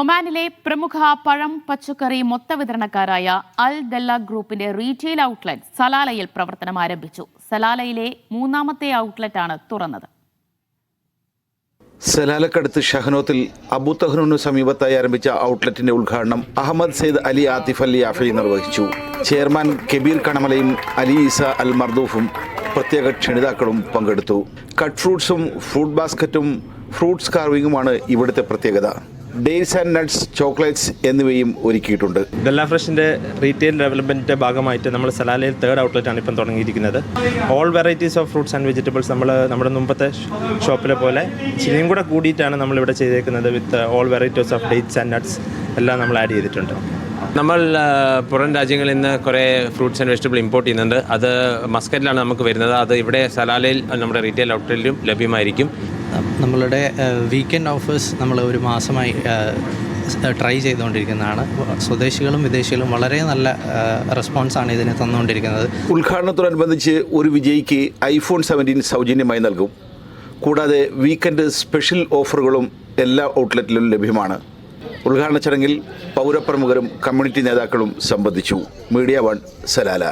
ഒമാനിലെ പ്രമുഖ പഴം പച്ചക്കറി മൊത്ത വിതരണക്കാരായ അൽ ദല്ല ഗ്രൂപ്പിന്റെ റീറ്റെയിൽ ഔട്ട്ലെറ്റ് സലാലയിൽ പ്രവർത്തനം ആരംഭിച്ചു. സലാലയിലെ മൂന്നാമത്തെ ഔട്ട്ലെറ്റ് ആണ് തുറന്നത്. സലാലക്കടുത്ത് ഷഹനോത്തിൽ അബു തഹ്നൂനു സമീപത്തായി ആരംഭിച്ച ഔട്ട്ലെറ്റിന്റെ ഉദ്ഘാടനം അഹമ്മദ് സെയ്ദ് അലി ആത്തിഫ് അലി യാഫി നിർവഹിച്ചു. ചെയർമാൻ കബീർ കണമലയും അലി ഈസ അൽ മർദൂഫും പ്രത്യേക ക്ഷണിതാക്കളും പങ്കെടുത്തു. കട്ട് ഫ്രൂട്ട്സും ഫ്രൂട്ട് ബാസ്ക്കറ്റും ഫ്രൂട്ട്സ് കാർവിങ്ങുമാണ് ഇവിടുത്തെ പ്രത്യേകത. ഡേറ്റ്സ് ആൻഡ് നട്ട്സ് ചോക്ലേറ്റ്സ് എന്നിവയും ഒരുക്കിയിട്ടുണ്ട്. ദല്ല ഫ്രഷിന്റെ റീറ്റെയിൽ ഡെവലപ്മെന്റിന്റെ ഭാഗമായിട്ട് നമ്മൾ സലാലയിൽ തേർഡ് ഔട്ട്ലെറ്റ് ആണ് ഇപ്പം തുടങ്ങിയിരിക്കുന്നത്. All varieties of fruits and vegetables നമ്മൾ നമ്മുടെ മുമ്പത്തെ ഷോപ്പിലെ പോലെ ഇച്ചിരിയും കൂടെ കൂടിയിട്ടാണ് നമ്മളിവിടെ ചെയ്തേക്കുന്നത് with all varieties of dates and nuts എല്ലാം നമ്മൾ ആഡ് ചെയ്തിട്ടുണ്ട്. നമ്മൾ പുറം രാജ്യങ്ങളിൽ നിന്ന് കുറേ ഫ്രൂട്ട്സ് ആൻഡ് വെജിറ്റബിൾ ഇമ്പോർട്ട് ചെയ്യുന്നുണ്ട്. അത് മസ്കറ്റിലാണ് നമുക്ക് വരുന്നത്. അത് ഇവിടെ സലാലയിൽ നമ്മുടെ റീറ്റെയിൽ ഔട്ട്ലെറ്റിലും ലഭ്യമായിരിക്കും. നമ്മളുടെ വീക്കെൻഡ് ഓഫേഴ്സ് നമ്മൾ ഒരു മാസമായി ട്രൈ ചെയ്തുകൊണ്ടിരിക്കുന്നതാണ് സ്വദേശികളും വിദേശികളും വളരെ നല്ല റെസ്പോൺസാണ് ഇതിന് തന്നുകൊണ്ടിരിക്കുന്നത് ഉദ്ഘാടനത്തോടനുബന്ധിച്ച് ഒരു വിജയിക്ക് ഐഫോൺ സെവന്റീൻ സൗജന്യമായി നൽകും. കൂടാതെ വീക്കെൻഡ് സ്പെഷ്യൽ ഓഫറുകളും എല്ലാ ഔട്ട്ലെറ്റിലും ലഭ്യമാണ്. ഉദ്ഘാടന ചടങ്ങിൽ പൗരപ്രമുഖരും കമ്മ്യൂണിറ്റി നേതാക്കളും സംബന്ധിച്ചു. Media one Salalah.